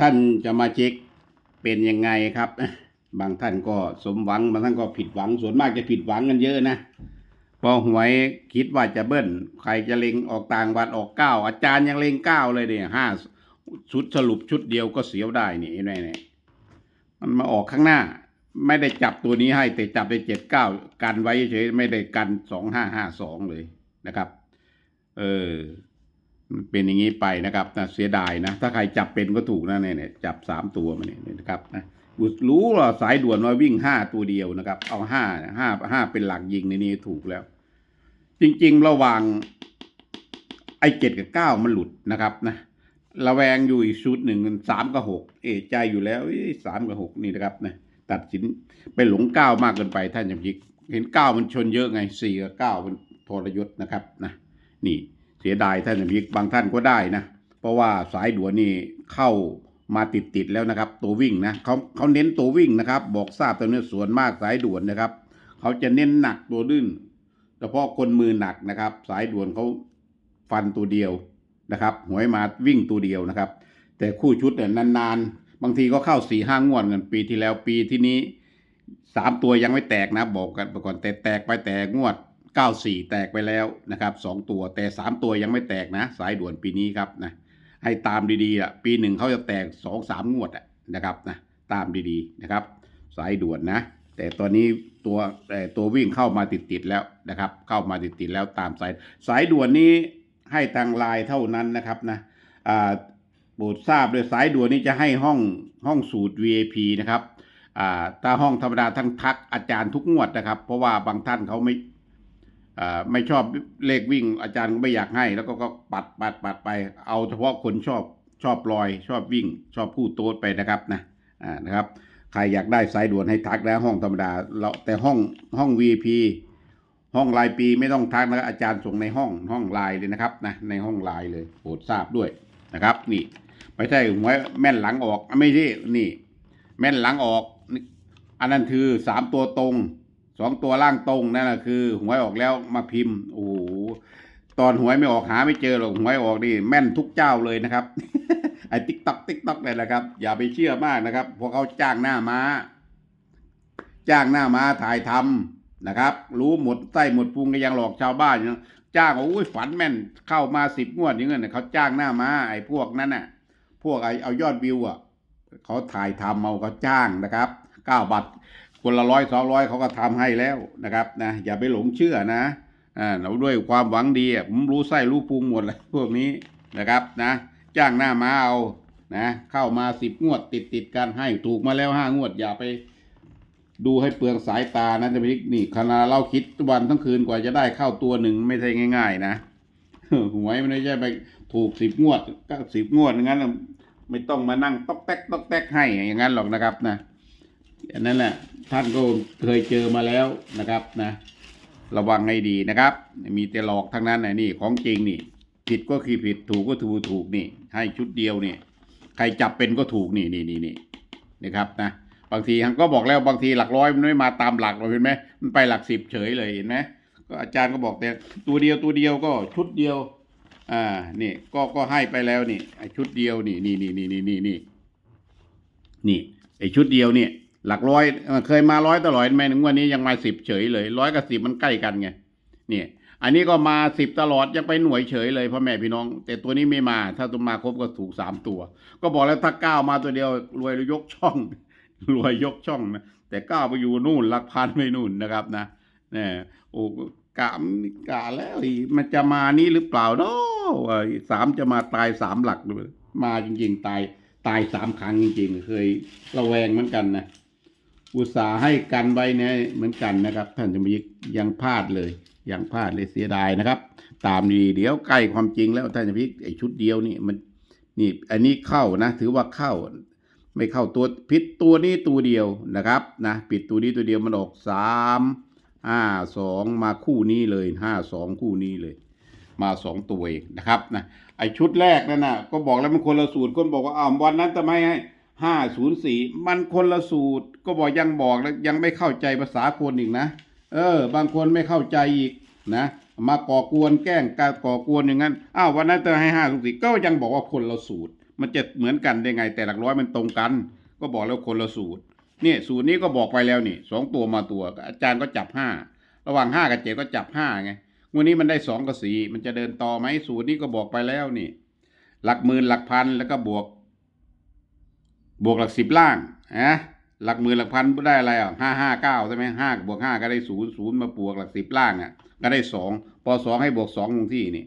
ท่านจะมาเช็คเป็นยังไงครับ บางท่านก็สมหวังบางท่านก็ผิดหวังส่วนมากจะผิดหวังกันเยอะนะพอหวยคิดว่าจะเบิ้ลใครจะเล็งออกต่างวัดออกเก้าอาจารย์ยังเล็งเก้าเลยเนี่ยห้าชุดสรุปชุดเดียวก็เสียวได้นี่เห็นไหมเนี่ยมันมาออกข้างหน้า ไม่ได้จับตัวนี้ให้ แต่จับไปเจ็ดเก้ากันไว้เฉยไม่ได้กันสองห้าห้าสองเลยนะครับ เออ มันเป็นอย่างนี้ไปนะครับนะเสียดายนะ ถ้าใครจับเป็นก็ถูกนะเนี่ยจับสามตัวมาเนี่ยนะครับนะรู้ว่าสายด่วนว่าวิ่งห้าตัวเดียวนะครับ เอาห้าห้าห้าเป็นหลักยิงในนี้ถูกแล้ว จริง ๆ ระหว่างไอ้เจ็ดกับเก้ามันหลุดนะครับนะระแวงอยู่อีกชุดหนึ่งสามกับหกเอใจอยู่แล้วสามกับหกนี่นะครับนะตัดสินไปหลงเก้ามากเกินไปท่านจำยิก เห็นเก้ามันชนเยอะไงสี่กับเก้ามันทรยศนะครับนะนี่ เสียดายท่านพิกบางท่านก็ได้นะ เพราะว่าสายด่วนนี่เข้ามาติดติดแล้วนะครับ ตัววิ่งนะเขาเขาเน้นตัววิ่งนะครับ บอกทราบตัวนี้ส่วนมากสายด่วนนะครับ เขาจะเน้นหนักตัวลื่นเฉพาะคนมือหนักนะครับ สายด่วนเขาฟันตัวเดียวนะครับหวยมาวิ่งตัวเดียวนะครับ แต่คู่ชุดเนี่ยนานๆ บางทีก็เข้าสี่ห้างวดกันปีที่แล้วปีที่นี้สามตัวยังไม่แตกนะ บอกกันไปก่อนแต่แตกไปแต่งวด 94 แตกไปแล้วนะครับสองตัวแต่สามตัวยังไม่แตกนะ สายด่วนปีนี้ครับนะให้ตามดีๆอะปีหนึ่งเขาจะแตกสองสามงวดอะนะครับนะตามดีๆนะครับ สายด่วนนะ แต่ตอนนี้ตัวแต่ตัววิ่งเข้ามาติดๆแล้วนะครับ เข้ามาติดๆแล้วตามสายสายด่วนนี้ให้ทางไลน์เท่านั้นนะครับนะอ่าโปรดทราบเลยสายด่วนนี้จะให้ห้องห้องสูตร VIP นะครับอ่าถ้าห้องธรรมดาทั้งทักอาจารย์ทุกงวดนะครับ เพราะว่าบางท่านเขาไม่ ไม่ชอบเลขวิ่งอาจารย์ก็ไม่อยากให้ แล้วก็ก็ปัดปัดปัดไป เอาเฉพาะคนชอบชอบลอย ชอบวิ่ง ชอบพูดโต๊ดไปนะครับนะอ่านะครับใครอยากได้สายด่วนให้ทักแล้วห้องธรรมดาเราแต่ห้องห้อง VIP ห้องรายปีไม่ต้องทักนะอาจารย์ส่งในห้องห้องไลน์เลยนะครับนะในห้องไลน์เลยโปรดทราบด้วยนะครับ นี่ไม่ใช่หวยแม่นหลังออกไม่ใช่นี่ แม่นหลังออกนี่อันนั้นคือสามตัวตรง สองตัวล่างตรงนั่นแหะคือหวยออกแล้วมาพิมพ์โอ้โหตอนหวยไม่ออกหาไม่เจอหรอกหวยออกนี่แม่นทุกเจ้าเลยนะครับ ไอ้ติ๊กต็อกติ๊กต็อกเลยนะครับ อย่าไปเชื่อมากนะครับพราะเขาจ้างหน้ามาจ้างหน้ามาถ่ายทำนะครับ รู้หมดใต้หมดพุงก็ยังหลอกชาวบ้านอยู่นะจ้างว่าอุ้ยฝันแม่นเข้ามาสิบงวดอย่างเงี้ยนะเขาจ้างหน้ามาไอ้พวกนั้นน่ะ พวกไอ้เอายอดวิวอะเขาถ่ายทำเอาเขาจ้างนะครับเก้าบาท คนละร้อยสองร้อยเขาก็ทำให้แล้วนะครับนะอย่าไปหลงเชื่อนะอ่าเราด้วยความหวังดีผมรู้ไส้รู้พุงหมดเลยพวกนี้นะครับนะจ้างหน้ามาเอานะเข้ามาสิบงวดติดติดกันให้ถูกมาแล้วห้างวด อย่าไปดูให้เปลืองสายตานะจะไปนี่ขณะเราคิดวันทั้งคืนกว่าจะได้เข้าตัวหนึ่งไม่ใช่ง่าย ๆ นะหวยมันไม่ใช่ไปถูกสิบงวดก็สิบงวดงั้น ไม่ต้องมานั่งตอกแตกตอกแตกให้อย่างนั้นหรอกนะครับนะ อันนั้นแหละท่านก็เคยเจอมาแล้วนะครับนะ ระวังให้ดีนะครับ มีแต่หลอกทั้งนั้นนะนี่ของจริงนี่ ผิดก็คือผิดถูกก็ถูกถูกนี่ ให้ชุดเดียวนี่ใครจับเป็นก็ถูกนี่นี่นี่นี่นะครับนะบางทีท่านก็บอกแล้วบางทีหลักร้อยมันไม่มาตามหลักเราเห็นไหมมันไปหลักสิบเฉยเลยเห็นไหมก็อาจารย์ก็บอกแต่ตัวเดียวตัวเดียวก็ชุดเดียว อ่านี่ก็ก็ให้ไปแล้วนี่ไอชุดเดียวนี่นี่นี่นี่นี่นี่นี่นี่ไอชุดเดียวเนี่ย หลักร้อยเคยมาร้อยตลอดแม่ถึงวันนี้ยังมาสิบเฉยเลยร้อยกับสิบมันใกล้กันไงนี่อันนี้ก็มาสิบตลอดยังไปหน่วยเฉยเลยพ่อแม่พี่น้อง แต่ตัวนี้ไม่มา ถ้าตัวมาครบก็ถูกสามตัว ก็บอกแล้วถ้าเก้ามาตัวเดียวรวยยกช่องรวยยกช่องนะแต่เก้าไปอยู่นู่นหลักพันไม่นู่นนะครับนะเนี่ยโอ้กะกะแล้วมันจะมานี้หรือเปล่าเนาะสามจะมาตายสามหลักเลยมาจริงๆตายตายสามครั้งจริงๆเคยระแวงเหมือนกันนะ อุตส่าห์ให้กันไว้เนี่ยเหมือนกันนะครับ ท่านจะมายังพลาดเลย ยังพลาดเลยเสียดายนะครับ ตามดีเดี๋ยวใกล้ความจริงแล้วท่านจะพิกไอชุดเดียวนี่มันนี่อันนี้เข้านะ ถือว่าเข้า ไม่เข้าตัวผิดตัวนี้ตัวเดียวนะครับนะผิดตัวนี้ตัวเดียวมันออกสามห้าสองมาคู่นี้เลยห้าสองคู่นี้เลย มาสองตัวเองนะครับนะไอชุดแรกนั่นน่ะก็บอกแล้วมันคนละสูตรคนบอกว่าอ้าววันนั้นทำไมให้ ห้าศูนย์สี่มันคนละสูตรก็บอกยังบอกแล้วยังไม่เข้าใจภาษาคนอีกนะ เออ บางคนไม่เข้าใจอีกนะ มาก่อกวนแกล้งการก่อกวนอย่างนั้นอ้าววันนั้นเธอให้ห้าศูนย์สี่ก็ยังบอกว่าคนละสูตร มันจะเหมือนกันได้ไง แต่หลักร้อยมันตรงกัน ก็บอกแล้วคนละสูตรเนี่ยสูตรนี้ก็บอกไปแล้วนี่สองตัวมาตัว อาจารย์ก็จับห้าระหว่างห้ากับเจ็ดก็จับห้าไงวันนี้มันได้สองกับสี่มันจะเดินต่อไหมสูตรนี้ก็บอกไปแล้วนี่ หลักหมื่นหลักพันแล้วก็บวก บวกหลักสิบล่างนะหลักหมื่นหลักพันได้อะไรอะห้าห้าเก้าใช่ไหมห้าบวกห้าก็ได้ศูนย์ศูนย์มาบวกหลักสิบล่างอะ ก็ได้สองพอสองให้บวกสองตรงที่นี่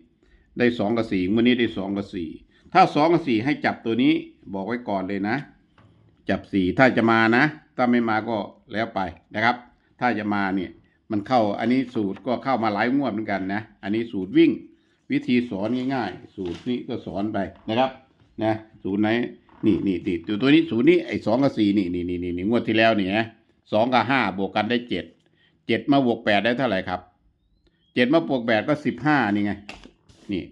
ได้สองกับสี่วันนี้ได้สองกับสี่ถ้าสองกับสี่ให้จับตัวนี้บอกไว้ก่อนเลยนะ จับสี่ถ้าจะมานะ ถ้าไม่มาก็แล้วไปนะครับ ถ้าจะมาเนี่ยมันเข้าอันนี้สูตรก็เข้ามาหลายงวดเหมือนกันนะ อันนี้สูตรวิ่งวิธีสอนง่ายๆ สูตรนี้ก็สอนไปนะครับนะสูตรไหน นี่นี่ติดตัวตัวนี้สูตรนี้ไอ้สองกับสี่นี่นี่นี่นี่งวดที่แล้วนี่นะสองกับห้าบวกกันได้เจ็ดเจ็ดมาบวกแปดได้เท่าไหร่ครับเจ็ดมาบวกแปดก็สิบห้านี่ไง นี่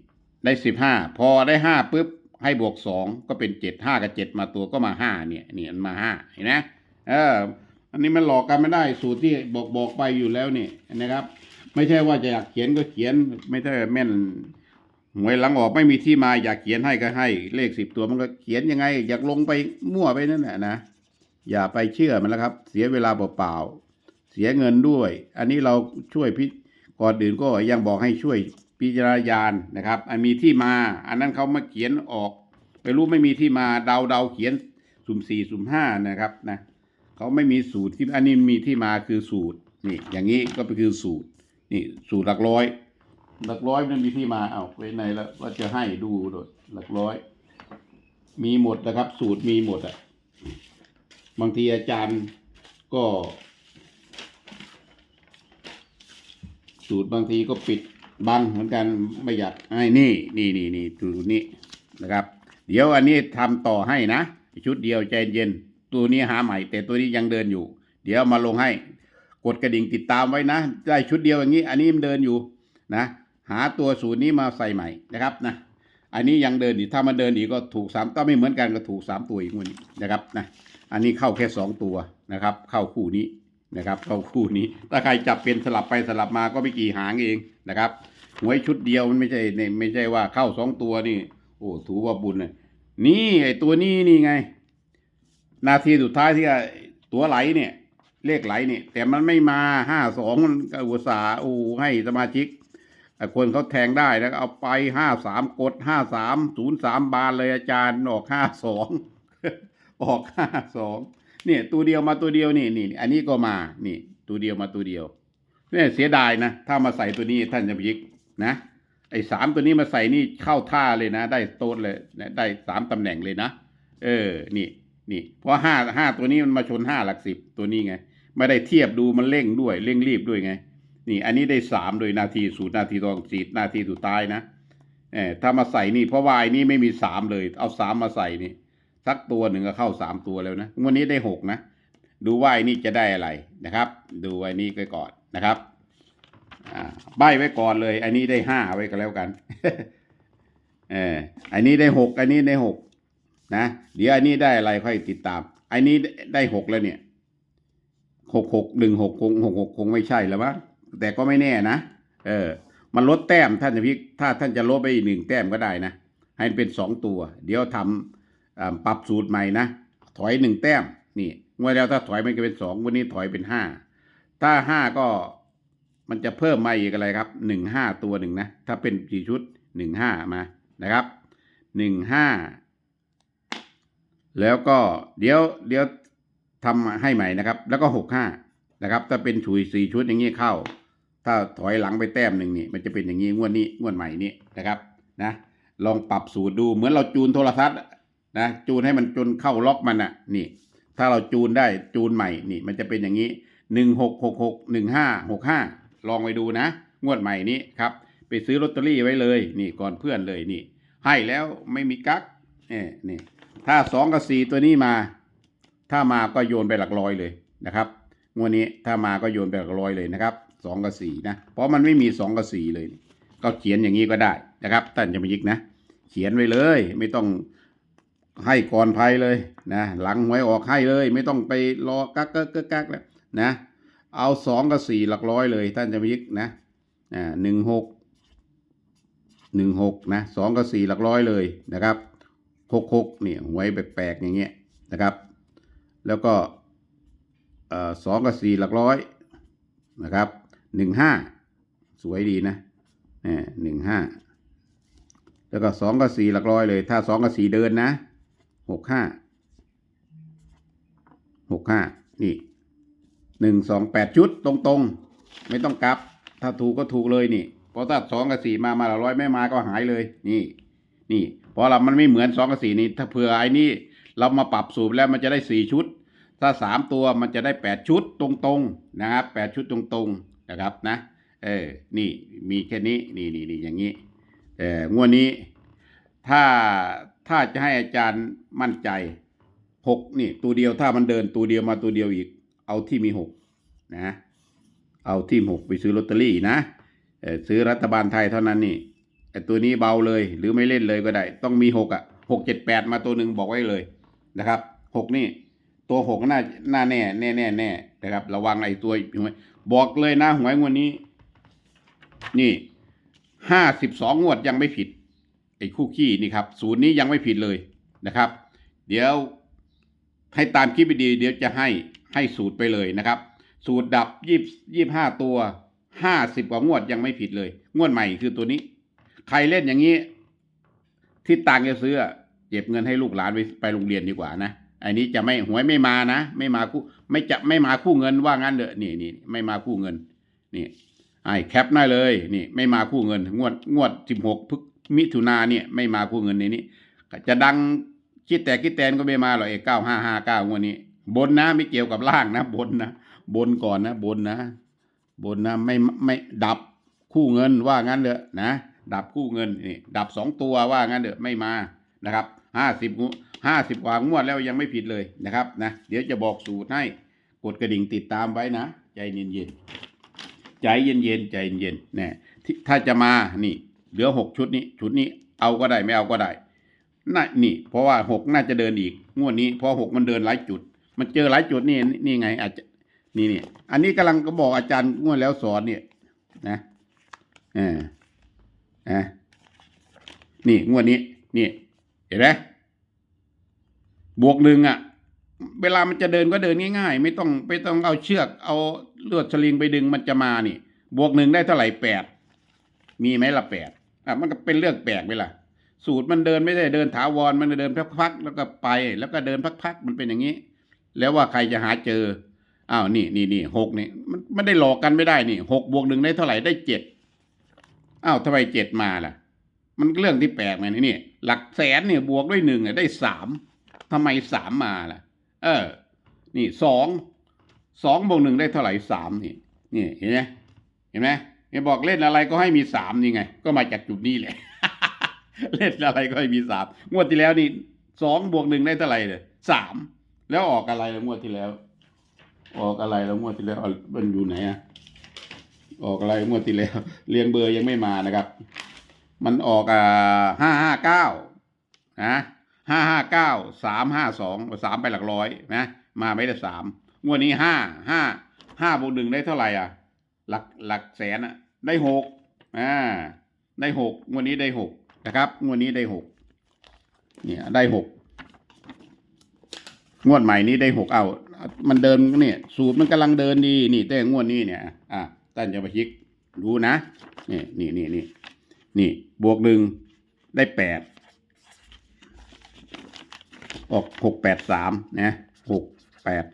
ได้สิบห้าพอได้ห้าปุ๊บให้บวกสองก็เป็นเจ็ดห้ากับเจ็ดมาตัวก็มาห้าเนี่ยนี่มันมาห้าเห็นไหมเออ อันนี้มันหลอกกันไม่ได้สูตรที่บอกบอกไปอยู่แล้วนี่นะครับ ไม่ใช่ว่าจะอยากเขียนก็เขียนไม่ใช่แม่น หวยหลังออกไม่มีที่มาอยากเขียนให้ก็ให้ เลขสิบตัวมันก็เขียนยังไง อยากลงไปมั่วไปนั่นแหละนะอย่าไปเชื่อมันแล้วครับ เสียเวลาเปล่าๆเสียเงินด้วย อันนี้เราช่วยพิก่อนอื่นก็ยังบอกให้ช่วยพิจารณานะครับอันมีที่มา อันนั้นเขามาเขียนออกไม่รู้ไม่มีที่มาเดาเดาเขียนสุ่มสี่สุ่มห้านะครับนะเขาไม่มีสูตรที่อันนี้มีที่มาคือสูตรนี่อย่างนี้ก็คือสูตรนี่สูตรหลักร้อย หลักร้อยมันมีที่มาเอาไว้ในแล้วว่าจะให้ดูโดยหลักร้อย มีหมดนะครับ สูตรมีหมดอะ บางทีอาจารย์ก็ สูตรบางทีก็ปิดบังเหมือนกันไม่อยากให้นี่นี่นี่นี่สูตรนี้นะครับ เดี๋ยวอันนี้ทำต่อให้นะชุดเดียวใจเย็นตัวนี้หาใหม่ แต่ตัวนี้ยังเดินอยู่ เดี๋ยวมาลงให้ กดกระดิ่งติดตามไว้นะ ได้ชุดเดียวอย่างนี้ อันนี้มันเดินอยู่นะ หาตัวสูตรนี้มาใส่ใหม่นะครับนะอันนี้ยังเดินอีกถ้ามันเดินอีกก็ถูกสามถ้าไม่เหมือนกันก็ถูกสามตัวอีกวันนี้นะครับนะอันนี้เข้าแค่สองตัวนะครับ เข้าคู่นี้นะครับเข้าคู่นี้ ถ้าใครจับเป็นสลับไปสลับมาก็ไม่กี่หางเองนะครับหวยชุดเดียวมันไม่ใช่เนี่ยไม่ใช่ว่าเข้าสองตัวนี่ โอ้ถือว่าบุญเลยนี่ไอตัวนี้นี่ไง นาทีสุดท้ายที่ตัวไหลเนี่ย เลขไหลเนี่ย แต่มันไม่มาห้าสองมันอุตส่าห์โอ้ให้สมาชิก คนเขาแทงได้แล้วเอาไปห้าสามกดห้าสามศูนย์สามบานเลยอาจารย์ออกห้าสองออกห้าสองเนี่ยตัวเดียวมาตัวเดียวนี่นี่อันนี้ก็มานี่ตัวเดียวมาตัวเดียวเนี่ยเสียดายนะ ถ้ามาใส่ตัวนี้ท่านจะพิกนะไอ้สามตัวนี้มาใส่นี่เข้าท่าเลยนะ ได้โต๊ดเลยนะได้สามตำแหน่งเลยนะเออนี่นี่ เพราะห้าห้าตัวนี้มันมาชนห้าหลักสิบตัวนี้ไง ไม่ได้เทียบดูมันเร่งด้วยเร่งรีบด้วยไง นี่อันนี้ได้สามโดยนาทีสูตรนาทีทองสีนาทีสุดท้ายนะเออถ้ามาใส่นี่เพราะว่าไอ้นี่ไม่มีสามเลย เอาสามมาใส่นี่สักตัวหนึ่งก็เข้าสามตัวแล้วนะวันนี้ได้หกนะ ดูว่าไอ้นี่จะได้อะไรนะครับ ดูไอ้นี่ไปก่อนนะครับอ่าใบไว้ก่อนเลย อันนี้ได้ห้าไว้ก็แล้วกันเอออันนี้ได้หกอันนี้ได้หกนะ เดี๋ยวอันนี้ได้อะไรค่อยติดตาม อันนี้ได้หกแล้วเนี่ยหกหกหนึ่งหกคงหกหกคงไม่ใช่แล้วมั้ง แต่ก็ไม่แน่นะเออมันลดแต้มท่านจะพิกถ้าท่านจะลบไปอีกหนึ่งแต้มก็ได้นะ ให้มันเป็นสองตัว เดี๋ยวทำปรับสูตรใหม่นะ ถอยหนึ่งแต้มนี่งวดแล้วถ้าถอยมันก็เป็นสองวันนี้ถอยเป็นห้าถ้าห้าก็มันจะเพิ่มมาอีกอะไรครับหนึ่งห้าตัวหนึ่งนะ ถ้าเป็นกี่ชุดหนึ่งห้ามานะครับหนึ่งห้าแล้วก็เดี๋ยวเดี๋ยวทำให้ใหม่นะครับ แล้วก็หกห้านะครับ ถ้าเป็นฉุยสี่ชุดอย่างนี้เข้า ถ้าถอยหลังไปแต้มหนึ่งนี่มันจะเป็นอย่างนี้งวดนี้งวดใหม่นี้นะครับนะลองปรับสูตรดูเหมือนเราจูนโทรทัศน์นะจูนให้มันจนเข้าล็อกมันอะนี่ ถ้าเราจูนได้จูนใหม่นี่ มันจะเป็นอย่างนี้หนึ่งหกหกหกหนึ่งห้าหกห้าลองไปดูนะ งวดใหม่นี้ครับ ไปซื้อลอตเตอรี่ไว้เลย นี่ก่อนเพื่อนเลยนี่ ให้แล้วไม่มีกักเนี่ยนี่ถ้าสองกับสี่ตัวนี้มา ถ้ามาก็โยนไปหลักร้อยเลยนะครับงวดนี้ถ้ามาก็โยนไปหลักร้อยเลยนะครับ สองกับสี่นะ เพราะมันไม่มีสองกับสี่เลย ก็เขียนอย่างนี้ก็ได้นะครับท่านจะมายิกนะ เขียนไว้เลย ไม่ต้องให้ก่อนภัยเลยนะหลังหวยออกให้เลย ไม่ต้องไปรอกักกักกักกักแล้วนะ เอาสองกับสี่หลักร้อยเลย ท่านจะมายิกนะอ่าหนึ่งหกหนึ่งหกนะสองกับสี่หลักร้อยเลยนะครับหกหกเนี่ยหวยแปลกๆอย่างเงี้ยนะครับ แล้วก็สองกับสี่หลักร้อยนะครับ หนึ่งห้าสวยดีนะหนึ่งห้าแล้วก็สองกับสี่หลักร้อยเลย ถ้าสองกับสี่เดินนะหกห้าหกห้านี่หนึ่งสองแปดชุดตรงๆ ไม่ต้องกลับ ถ้าถูกก็ถูกเลยนี่เพราะถ้าสองกับสี่มามาหลักร้อยไม่มาก็หายเลย นี่ นี่เพราะเรามันไม่เหมือนสองกับสี่นี่ถ้าเผื่อไอ้นี่เรามาปรับสูตรแล้วมันจะได้สี่ชุด ถ้าสามตัวมันจะได้แปดชุดตรงๆนะครับแปดชุดตรงๆ นะครับนะ เออ นี่มีแค่นี้ นี่นี่นี่อย่างนี้เอองวดนี้ ถ้าถ้าจะให้อาจารย์มั่นใจหกนี่ ตัวเดียวถ้ามันเดินตัวเดียวมาตัวเดียวอีก เอาที่มีหกนะ เอาที่หกไปซื้อลอตเตอรี่นะเออซื้อรัฐบาลไทยเท่านั้นนี่ไอ้ตัวนี้เบาเลยหรือไม่เล่นเลยก็ได้ ต้องมีหกอะหกเจ็ดแปดมาตัวหนึ่งบอกไว้เลยนะครับหกนี่ ตัวหกน่าน่าแน่แน่แน่แน่นะครับ ระวังไอ้ตัวห บอกเลยนะหวยงวดนี้ นี่ห้าสิบสองงวดยังไม่ผิดไอ้คู่ขี้นี่ครับศูนย์นี้ยังไม่ผิดเลยนะครับ เดี๋ยวให้ตามคลิปไปดีเดี๋ยวจะให้ให้สูตรไปเลยนะครับ สูตรดับยี่ยี่ห้าตัวห้าสิบกว่างวดยังไม่ผิดเลย งวดใหม่คือตัวนี้ ใครเล่นอย่างนี้ ที่ตังจะซื้อเก็บเงินให้ลูกหลานไปไปโรงเรียนดีกว่านะ อันนี้จะไม่หวยไม่มานะ ไม่มาคู่ไม่จะไม่มาคู่เงินว่างั้นเถอะนี่นี่ไม่มาคู่เงินนี่ไอ้แคปได้เลยนี่ไม่มาคู่เงิน งวดงวดสิบหกพฤมิถุนาเนี่ยไม่มาคู่เงินในนี้จะดังคิดแต่คิดแตนก็ไม่มาหรอกไอ้เก้าห้าห้าเก้างวดนี้ บนนะไม่เกี่ยวกับล่างนะ บนนะบนก่อนนะ บนนะ บนนะไม่ไม่ดับคู่เงินว่างั้นเถอะนะดับคู่เงินนี่ดับสองตัวว่างั้นเถอะไม่มานะครับห้าสิบ ห้าสิบกว่างวดแล้วยังไม่ผิดเลยนะครับนะเดี๋ยวจะบอกสูตรให้กดกระดิ่งติดตามไว้นะ ใจเย็นๆใจเย็นๆใจเย็นๆเนี่ยที่ถ้าจะมานี่ เหลือหกชุดนี้ ชุดนี้เอาก็ได้ไม่เอาก็ได้น่านี่ เพราะว่าหกน่าจะเดินอีกงวดนี้เพราะหกมันเดินหลายจุด มันเจอหลายจุดนี่นี่ไงอาจจะนี่นี่อันนี้กำลังก็บอกอาจารย์งวดแล้วสอนเนี่ย นะเอออะนี่งวดนี้ นี่ เห็นไหม บวกหนึ่งอะ เวลามันจะเดินก็เดินง่าย ๆ ไม่ต้องไม่ต้องเอาเชือกเอาลวดสลิงไปดึงมันจะมานี่ บวกหนึ่งได้เท่าไหร่แปดมีไหมละแปดอะมันก็เป็นเรื่องแปลกไปล่ะ สูตรมันเดินไม่ได้เดินถาวรมันเดินพักๆแล้วก็ไป แล้วก็เดินพักๆมันเป็นอย่างนี้ แล้วว่าใครจะหาเจออ้าวนี่นี่นี่หกนี่มันไม่ได้หลอกกันไม่ได้นี่หกบวกหนึ่งได้เท่าไหร่ได้เจ็ดอ้าวทำไมเจ็ดมาล่ะ มันเรื่องที่แปลกไหมนี่หลักแสนเนี่ยบวกด้วยหนึ่งเนี่ยได้สาม ทำไมสามมาล่ะ เออ นี่สองสองบวกหนึ่งได้เท่าไหร่สามนี่นี่เห็นไหมเห็นไหมเห็นบอกเล่นอะไรก็ให้มีสามนี่ไง ก็มาจากจุดนี้แหละ เล่นอะไรก็ให้มีสามงวดที่แล้วนี่สองบวกหนึ่งได้เท่าไหร่เลยสามแล้วออกอะไรแล้วงวดที่แล้ว ออกอะไรแล้วงวดที่แล้วมันอยู่ไหนอะออกอะไรงวดที่แล้วเรียงเบอร์ยังไม่มานะครับ มันออกอ่าห้าห้าเก้านะ ห้าห้าเก้าสามห้าสองสามไปหลักร้อยนะ มาไม่ได้สามงวดนี้ห้าห้าห้าบวกหนึ่งได้เท่าไหร่อะ หลักหลักแสนอะ ได้หกอ่าได้หกงวดนี้ได้หกนะครับงวดนี้ได้หกเนี่ยได้หกงวดใหม่นี้ได้หกเอา มันเดินเนี่ยสูตรมันกำลังเดินดีนี่แต่งวดนี้เนี่ย อะท่านจะมาชิกดูนะนี่นี่นี่นี่นี่บวกหนึ่งได้แปด ออกหกแปดสามนะหกแปด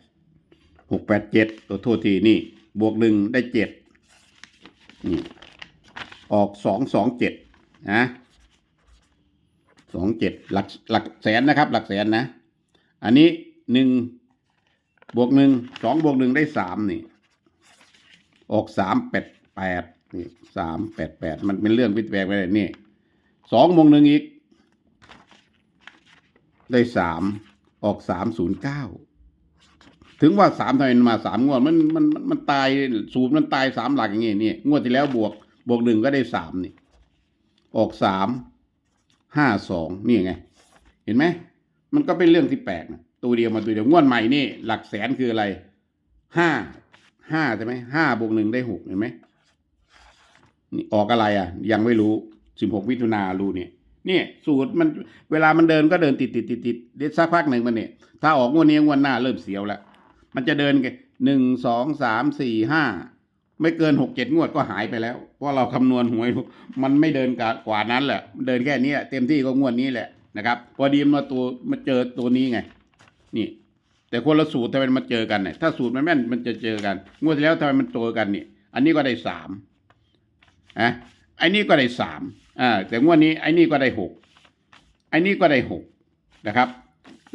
หกแปดเจ็ดตัวโทษทีนี่ บวกหนึ่งได้เจ็ดนี่ออกสองสองเจ็ดนะสองเจ็ดหลักหลักแสนนะครับ หลักแสนนะ อันนี้หนึ่งบวกหนึ่งสองบวกหนึ่งได้สามนี่ ออกสามแปดแปดนี่สามแปดแปดมันเป็นเรื่องพิดแปลกไปเลยนี่สองบวกหนึ่งอีก ได้สามออกสามศูนย์เก้าถึงว่าสามทำไมมาสามงวดมันมันมันตายสูตรมันตายสามหลักอย่างเงี้นี่งวดที่แล้วบวกบวกหนึ่งก็ได้สามนี่ ออกสามห้าสองนี่ไง เห็นไหมมันก็เป็นเรื่องที่แปลกนะตัวเดียวมาตัวเดียวงวดใหม่นี่หลักแสนคืออะไรห้าห้าใช่ไหมห้าบวกหนึ่งได้หกเห็นไหมนี่ออกอะไรอะ ยังไม่รู้สิบหกมิถุนารู้เนี่ย นี่สูตรมันเวลามันเดินก็เดินติดติดติดติดเดี๋ยวสักพักหนึ่งมันเนี่ยถ้าออกงวดนี้งวดหน้าเริ่มเสียวแล้วมันจะเดินกันหนึ่งสองสามสี่ห้าไม่เกินหกเจ็ดงวดก็หายไปแล้ว เพราะเราคำนวณหวยมันไม่เดินกกว่านั้นแหละเดินแค่นี้เต็มที่ก็งวดนี้แหละนะครับ พอดีมาตัวมาเจอตัวนี้ไง นี่ แต่คนละสูตรทำไมมาเจอกันเนี่ยถ้าสูตรมันแม่นมันจะเจอกัน งวดที่แล้วทำไมมันเจอกันนี่อันนี้ก็ได้สามอะไอ้นี่ก็ได้สาม อ่าแต่งวดนี้ไอ้นี่ก็ได้หกไอ้นี่ก็ได้หกนะครับ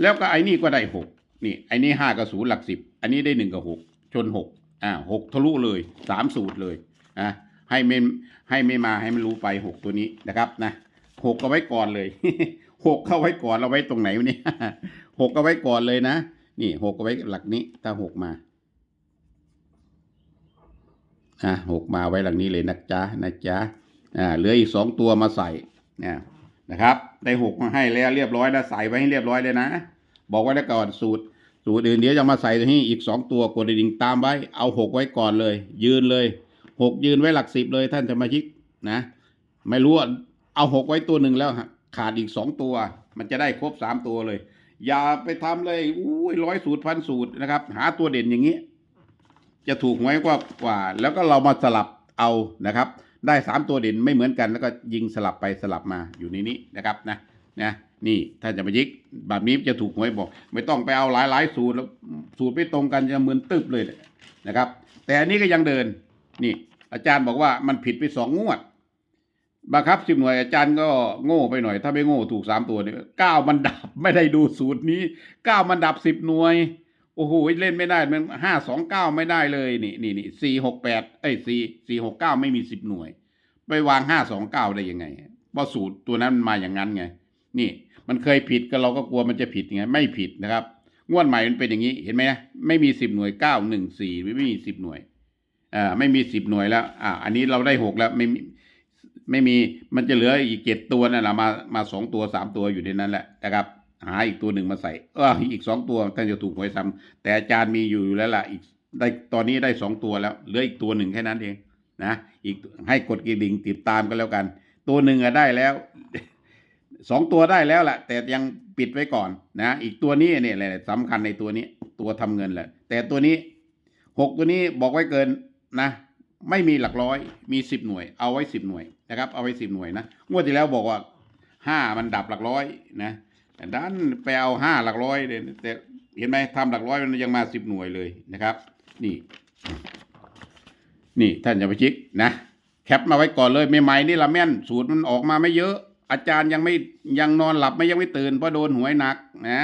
แล้วก็ไอ้นี่ก็ได้หกนี่ไอ้นี่ห้ากับศูนย์หลักสิบอันนี้ได้หนึ่งกับหกชนหกอ่าหกทะลุเลยสามสูตรเลยอะให้ไม่ให้ไม่มาให้มันรู้ไปหกตัวนี้นะครับนะหกก็ไว้ก่อนเลยหกเข้าไว้ก่อนเราไว้ตรงไหนวะเนี่ยหกก็ไว้ก่อนเลยนะนี่หกก็ไว้หลักนี้ ถ้าหกมาอะหกมาไว้หลังนี้เลยนะจ๊ะนะจ๊ะ อ่าเหลืออีกสองตัวมาใส่นะนะครับ ได้หกมาให้แล้วเรียบร้อยแล้วใส่ไว้ให้เรียบร้อยเลยนะ บอกไว้แล้วก่อนสูตร สูตรอื่นเดี๋ยวจะมาใส่ตัวนี้อีกสองตัวกดดิ่งตามไว้ เอาหกไว้ก่อนเลย ยืนเลยหกยืนไว้หลักสิบเลยท่านสมาชิกนะ ไม่รู้เอาหกไว้ตัวหนึ่งแล้วขาดอีกสองตัว มันจะได้ครบสามตัวเลย อย่าไปทำเลยอุ้ยร้อยสูตรพันสูตรนะครับ หาตัวเด่นอย่างนี้ จะถูกหวยกว่ากว่า แล้วก็เรามาสลับเอานะครับ ได้สามตัวเด่นไม่เหมือนกัน แล้วก็ยิงสลับไปสลับมาอยู่ในนี้นะครับนะนะนี่ถ้าจะมายิกแบบนี้จะถูกหวยบอก ไม่ต้องไปเอาหลายหลายสูตรแล้วสูตรไม่ตรงกันจะเหมึนตึบเลยนะครับ แต่อันนี้ก็ยังเดินนี่ อาจารย์บอกว่ามันผิดไปสองงวดบังคับสิบหน่วยอาจารย์ก็โง่ไปหน่อย ถ้าไม่โง่ถูกสามตัวเนี่ยเก้ามันดับไม่ได้ดูสูตรนี้เก้ามันดับสิบหน่วย โอ้โหเล่นไม่ได้มันห้าสองเก้าไม่ได้เลยนี่นี่นี่สี่หกแปดเอ้สี่สี่หกเก้าไม่มีสิบหน่วย ไปวางห้าสองเก้าได้ยังไงเพราะสูตรตัวนั้นมันมาอย่างนั้นไง นี่ มันเคยผิดก็เราก็กลัวมันจะผิดไงไม่ผิดนะครับ งวดใหม่มันเป็นอย่างนี้เห็นไหมไม่มีสิบหน่วยเก้าหนึ่งสี่ไม่มีสิบหน่วยอ่าไม่มีสิบหน่วยแล้ว อ่า อันนี้เราได้หกแล้วไม่มีไม่มีมันจะเหลืออีกเจ็ดตัวนั่นแหละมามาสองตัวสามตัวอยู่ในนั้นแหละนะครับ หาอีกตัวหนึ่งมาใส่เอออีกสองตัวท่านจะถูกหวยซ้ำแต่อาจารย์มีอยู่อยู่แล้วล่ะอีกได้ตอนนี้ได้สองตัวแล้วเหลืออีกตัวหนึ่งแค่นั้นเองนะอีกให้กดกระดิ่งติดตามกันแล้วกัน ตัวหนึ่งอะได้แล้วสองตัวได้แล้วแหละแต่ยังปิดไว้ก่อนนะอีกตัวนี้เนี่ยแหละสำคัญในตัวนี้ตัวทำเงินแหละ แต่ตัวนี้หกตัวนี้บอกไว้เกินนะไม่มีหลักร้อยมีสิบหน่วย เอาไว้สิบหน่วยนะครับ เอาไว้สิบหน่วยนะงวดที่แล้วบอกว่าห้ามันดับหลักร้อยนะ ด้านไปเอาห้าหลักร้อยเลยแต่เห็นไหมทำหลักร้อยมันยังมาสิบหน่วยเลยนะครับ นี่ นี่ท่านอย่าไปชิกนะแคปมาไว้ก่อนเลยใหม่ๆนี่ละแม่นสูตรมันออกมาไม่เยอะ อาจารย์ยังไม่ยังนอนหลับไม่ยังไม่ตื่นเพราะโดนหวยหนักนะ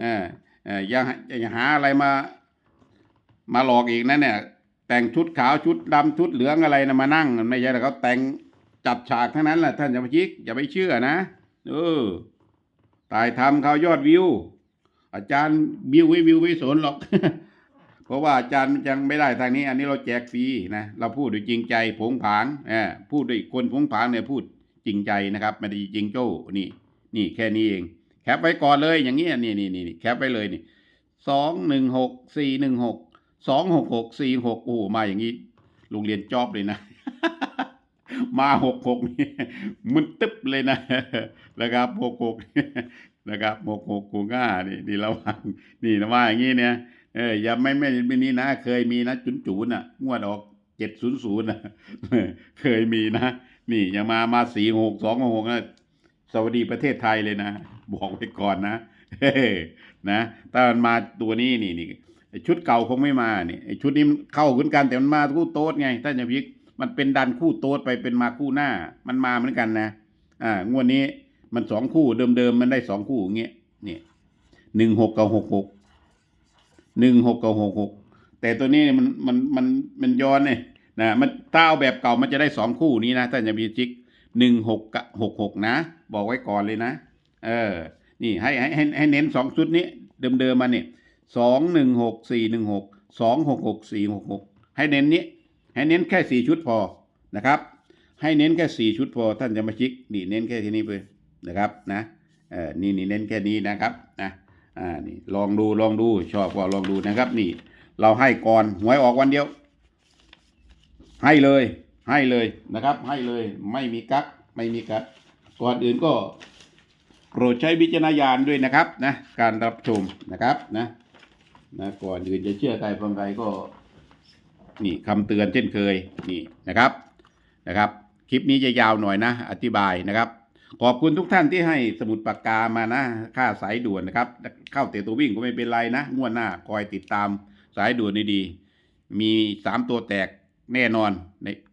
เออเอออย่าอย่าหาอะไรมา มาหลอกอีกนะเนี่ย แต่งชุดขาวชุดดำชุดเหลืองอะไรนะมานั่งไม่ใช่แต่เขาแต่งจัดฉากทั้งนั้นแหละท่านอย่าไปชิกอย่าไปเชื่อนะเออ ตายทำเขายอดวิว อาจารย์วิวไม่วิวไม่สนหรอก เพราะว่าอาจารย์ยังไม่ได้ทางนี้ อันนี้เราแจกฟรีนะเราพูดด้วยจริงใจผงผางเออพูดด้วยคนผงผางเนี่ยพูดจริงใจนะครับไม่ได้จริงโจ้นี่ นี่แค่นี้เอง แคปไว้ก่อนเลยอย่างนี้นี่นี่นี่แคปไว้เลยนี่สองหนึ่งหกสี่หนึ่งหกสองหกหกสี่หกโอ้มาอย่างนี้โรงเรียนจอบเลยนะ มาหกหกนี่มันตึ๊บเลยนะนะครับหกหกนะครับหกหกกูง่านี่นี่ระวังนี่นะว่าอย่างนี้เนี่ยเอออย่าไม่ไม่ไม่นี้นะ เคยมีนะจุนจูนอะ งวดออกเจ็ดศูนย์ศูนย์นะเคยมีนะนี่อย่ามามาสี่หกสองหกนะสวัสดีประเทศไทยเลยนะ บอกไว้ก่อนนะนะถ้ามันมาตัวนี้นี่นี่ชุดเก่าคงไม่มาเนี่ไอ้ชุดนี้เข้าขึ้นกันแต่มันมาคู่โต๊ดไงท่านอย่าพิก มันเป็นดันคู่โต๊ดไปเป็นมาคู่หน้า มันมาเหมือนกันนะ อ่างวดนี้มันสองคู่เดิมๆมันได้สองคู่อย่างเงี้ยนี่หนึ่งหกกับหกหกหนึ่งหกกับหกหกแต่ตัวนี้มันมันมันมันย้อนเนี่ยนะมันถ้าเอาแบบเก่ามันจะได้สองคู่นี้นะถ้าจะมีจิกหนึ่งหกกับหกหกนะ บอกไว้ก่อนเลยนะ เออ นี่ให้ให้ให้ให้เน้นสองชุดนี้ เดิมเดิมๆมาเนี่ยสองหนึ่งหกสี่หนึ่งหกสองหกหกสี่หกหกให้เน้นนี้ ให้เน้นแค่สี่ชุดพอนะครับ ให้เน้นแค่สี่ชุดพอท่านจะมาชิกนี่เน้นแค่ที่นี้ไปนะครับนะเออนี่นี่เน้นแค่นี้นะครับนะอ่านี่ลองดูลองดูชอบก็ลองดูนะครับ นี่ เราให้ก่อนหวยออกวันเดียว ให้เลยให้เลยนะครับ ให้เลยไม่มีกักไม่มีกักก่อนอื่นก็โปรดใช้วิจารณญาณด้วยนะครับนะการรับชมนะครับนะนะก่อนอื่นจะเชื่อใครฟังใครก็ นี่คำเตือนเช่นเคยนี่นะครับนะครับ คลิปนี้จะยาวหน่อยนะ อธิบายนะครับ ขอบคุณทุกท่านที่ให้สมุดปากกามานะ ค่าสายด่วนนะครับ เข้าเตะตัววิ่งก็ไม่เป็นไรนะงวดหน้าคอยติดตามสายด่วนดีๆมีสามตัวแตกแน่นอน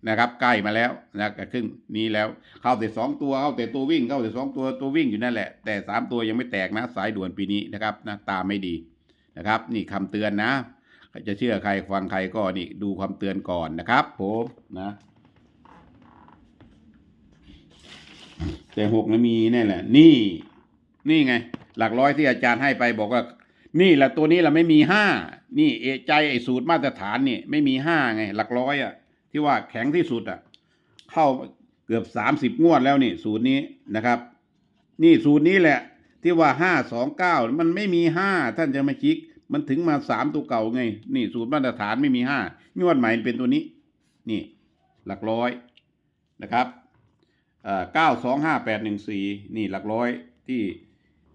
นะครับ ใกล้มาแล้วนะครึ่งนี้แล้วเข้าแต่สองตัวเข้าแต่ตัววิ่งเข้าแต่สองตัวตัววิ่งอยู่นั่นแหละ แต่สามตัวยังไม่แตกนะ สายด่วนปีนี้นะครับนะตามไม่ดีนะครับ นี่คำเตือนนะ จะเชื่อใครฟังใครก็นี่ดูความเตือนก่อนนะครับผมนะ แต่หกนะมีแน่แหละ นี่ นี่ไง หลักร้อยที่อาจารย์ให้ไปบอกว่า นี่แหละตัวนี้เราไม่มีห้านี่เอใจไอ้สูตรมาตรฐานนี่ไม่มีห้าไง หลักร้อยอะ ที่ว่าแข็งที่สุดอะ เข้าเกือบสามสิบงวดแล้วนี่ สูตรนี้นะครับ นี่สูตรนี้แหละ ที่ว่าห้าสองเก้ามันไม่มีห้าท่านจะมาคิก มันถึงมาสามตัวเก่าไง นี่สูตรมาตรฐานไม่มีห้างวดใหม่เป็นตัวนี้ นี่หลักร้อยนะครับเก้าสองห้าแปดหนึ่งสี่นี่หลักร้อยที่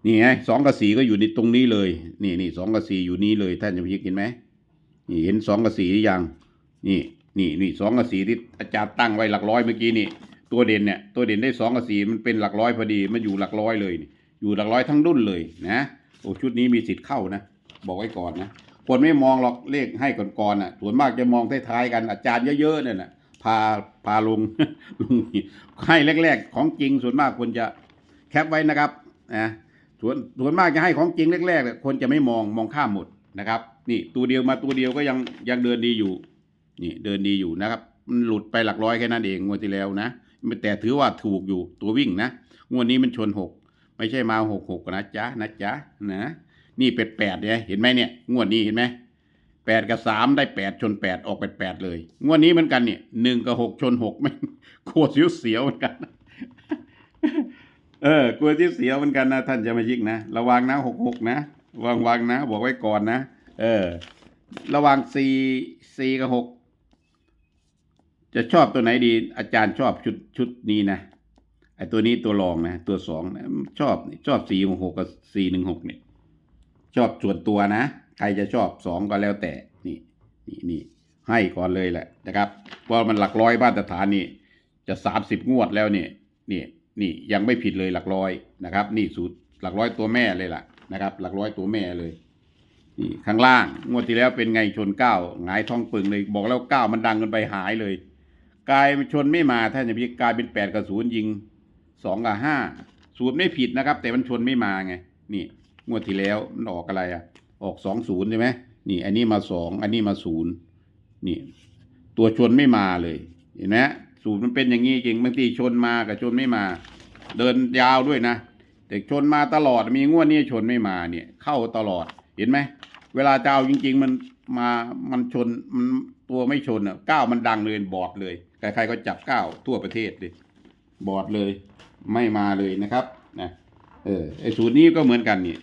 นี่ไงสองกับสี่ก็อยู่ในตรงนี้เลย นี่นี่สองกับสี่อยู่นี้เลย ท่านจะมาคิกเห็นไหมนี่เห็นสองกับสี่หรือยัง นี่นี่นี่สองกับสี่ที่อาจารย์ตั้งไว้หลักร้อยเมื่อกี้นี่ ตัวเด่นเนี่ยตัวเด่นได้สองกับสี่มันเป็นหลักร้อยพอดีมันอยู่หลักร้อยเลย อยู่หลักร้อยทั้งดุนเลยนะโอ้ชุดนี้มีสิทธิ์เข้านะ บอกไว้ก่อนนะคนไม่มองหรอกเลขให้ก่อนๆน่ะส่วนมากจะมองท้ายๆกันอาจารย์เยอะๆเนี่ยนะพาพาลงลงให้แรก ๆ ของจริงส่วนมากคนจะแคปไว้นะครับนะส่วนส่วนมากจะให้ของจริงแรกๆเนี่ยคนจะไม่มองมองข้ามหมดนะครับ นี่ตัวเดียวมาตัวเดียวก็ยังยังเดินดีอยู่ นี่เดินดีอยู่นะครับมันหลุดไปหลักร้อยแค่นั้นเองงวดที่แล้วนะแต่ถือว่าถูกอยู่ตัววิ่งนะงวดนี้มันชนหกไม่ใช่มาหกหกนะจ๊ะนะจ๊ะนะ นี่เป็ดแปดเนี่ยเห็นไหมเนี่ยงวดนี้เห็นไหมแปดกับสามได้แปดชนแปดออกแปดแปดเลย งวดนี้เหมือนกันเนี่ยหนึ่งกับหกชนหกไม่งโคตรเสียวเสียวเหมือนกัน เออกลัวเสียวเหมือนกันนะท่านจะมายิกนะระวังนะหกหกนะวางวางนะ บอกไว้ก่อนนะ เออ ระวังสี่สี่กับหกจะชอบตัวไหนดี อาจารย์ชอบชุดชุดนี้นะไอตัวนี้ตัวรองนะ ตัวสองนะชอบชอบสี่หกกับสี่หนึ่งหกเนี่ย ชอบส่วนตัวนะ ใครจะชอบสองก็แล้วแต่นี่นี่นี่ให้ก่อนเลยแหละนะครับเพราะมันหลักร้อยมาตรฐานนี่จะสามสิบงวดแล้วนี่นี่นี่ยังไม่ผิดเลยหลักร้อยนะครับ นี่สูตรหลักร้อยตัวแม่เลยล่ะนะครับ หลักร้อยตัวแม่เลยนี่ข้างล่างงวดที่แล้วเป็นไงชนเก้าหงายท้องปึงเลย บอกแล้วเก้ามันดังกันไปหายเลยกลายชนไม่มาถ้าจะพิกลายเป็นแปดกับศูนย์ยิงสองกับห้าสูตรไม่ผิดนะครับ แต่มันชนไม่มาไงนี่ งวดที่แล้วมันออกอะไรอะ ออกสองศูนย์ใช่ไหมนี่ อันนี้มาสองอันนี้มาศูนย์นี่ ตัวชนไม่มาเลยเห็นไหมสูตรมันเป็นอย่างนี้จริงบางทีชนมากับชนไม่มา เดินยาวด้วยนะแต่ชนมาตลอดมีงวดนี้ชนไม่มาเนี่ย เข้าตลอดเห็นไหมเวลาจะเอาจริง ๆ มันมามันชนมันตัวไม่ชนอะก้าวมันดังเลยบอดเลยใครๆก็จับก้าวทั่วประเทศเลยบอดเลยไม่มาเลยนะครับนะ เออไอสูตรนี้ก็เหมือนกันนี่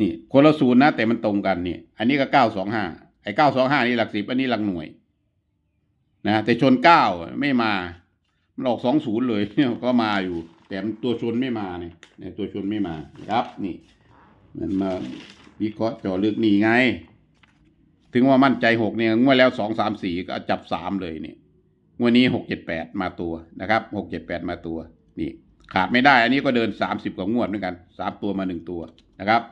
นี่คนละศูนย์นะ แต่มันตรงกันนี่อันนี้ก็เก้าสองห้าไอ้เก้าสองห้านี่หลักสิบอันนี้หลักหน่วย นะแต่ชนเก้าไม่มา มันออกสองศูนย์เลยก็มาอยู่ แต่ตัวชนไม่มาเนี่ยตัวชนไม่มาครับ นี่ มันมาวิเคราะห์เจอลึกนี่ไง ถึงว่ามั่นใจหกเนี่ยงวดแล้วสองสามสี่ก็จับสามเลยเนี่ยงวดนี้หกเจ็ดแปดมาตัวนะครับหกเจ็ดแปดมาตัว นี่ ขาดไม่ได้ อันนี้ก็เดินสามสิบกว่างวดเหมือนกันสามตัวมาหนึ่งตัวนะครับ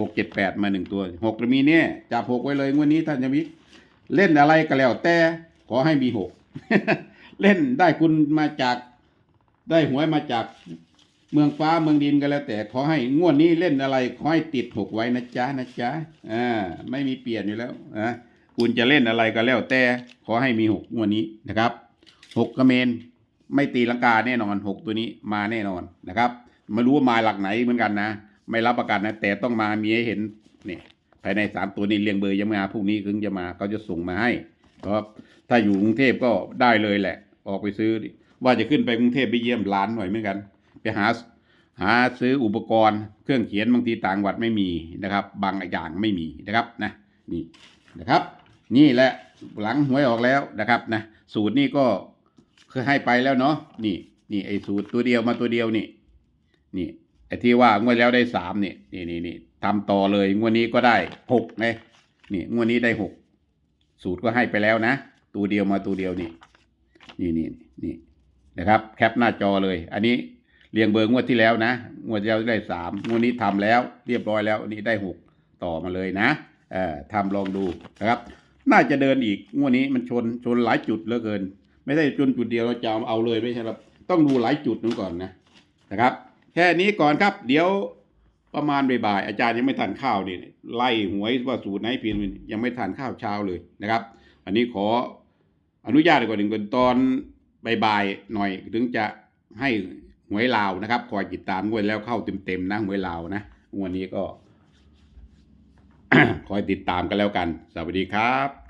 หกเจ็ดแปดมาหนึ่งตัวหกจะมีเนี่ยจับหกไว้เลยงวดนี้ท่านจะมิเล่นอะไรก็แล้วแต่ขอให้มีหกเล่นได้คุณมาจากได้หวยมาจากเมืองฟ้าเมืองดินก็แล้วแต่ขอให้งวดนี้เล่นอะไรขอให้ติดหกไว้นะจ๊ะนะจ๊ะอ่าไม่มีเปลี่ยนอยู่แล้วนะคุณจะเล่นอะไรก็แล้วแต่ขอให้มีหกงวดนี้นะครับหกกระเมน ไม่ตีลังกาแน่นอนหกตัวนี้มาแน่นอนนะครับไม่รู้ว่ามาหลักไหนเหมือนกันนะ ไม่รับประกันนะ แต่ต้องมามีให้เห็นเนี่ยภายในสามตัวนี้เรียงเบอร์ยังไม่มาพรุ่งนี้ถึงจะมาเขาจะส่งมาให้ครับถ้าอยู่กรุงเทพก็ได้เลยแหละ ออกไปซื้อ ว่าจะขึ้นไปกรุงเทพไปเยี่ยมร้านหน่อยเหมือนกัน ไปหาหาซื้ออุปกรณ์เครื่องเขียนบางทีต่างจังหวัดไม่มีนะครับ บางอย่างไม่มีนะครับนะนี่นะครับ นี่แหละหลังหวยออกแล้วนะครับนะสูตรนี้ก็ คยให้ไปแล้วเนาะนี่นี่ไอ้สูตรตัวเดียวมาตัวเดียวนี่นี่ไอ้ที่ว่างวดแล้วได้สามนี่นี่นี่นี่ทำต่อเลยงวดนี้ก็ได้หกเลยนี่งวดนี้ได้หกสูตรก็ให้ไปแล้วนะ ตัวเดียวมาตัวเดียวนี่นี่นี่นี่นะครับ แคปหน้าจอเลย อันนี้เรียงเบอร์งวดที่แล้วนะงวดแล้วได้สามงวดนี้ทำแล้ว เรียบร้อยแล้วอันนี้ได้หกต่อมาเลยนะเอ่อทำลองดูนะครับ น่าจะเดินอีกงวดนี้มันชนชนหลายจุดเหลือเกิน ไม่ได้ชนจุดเดียวเราจะเอาเอาเลยไม่ใช่ครับต้องดูหลายจุดนู้นก่อนนะนะครับ แค่นี้ก่อนครับ เดี๋ยวประมาณบ่ายๆอาจารย์ยังไม่ทานข้าวนี่ไล่หวยว่าสูตรไหนเพียงยังไม่ทานข้าวเช้าเลยนะครับ อันนี้ขออนุญาตก่อนหนึ่งก่อนตอนบ่ายๆหน่อยถึงจะให้หวยลาวนะครับคอยติดตามงวดแล้วเข้าเต็มๆนะหวยลาวนะงวดนี้ก็คอยติดตามกันแล้วกัน สวัสดีครับ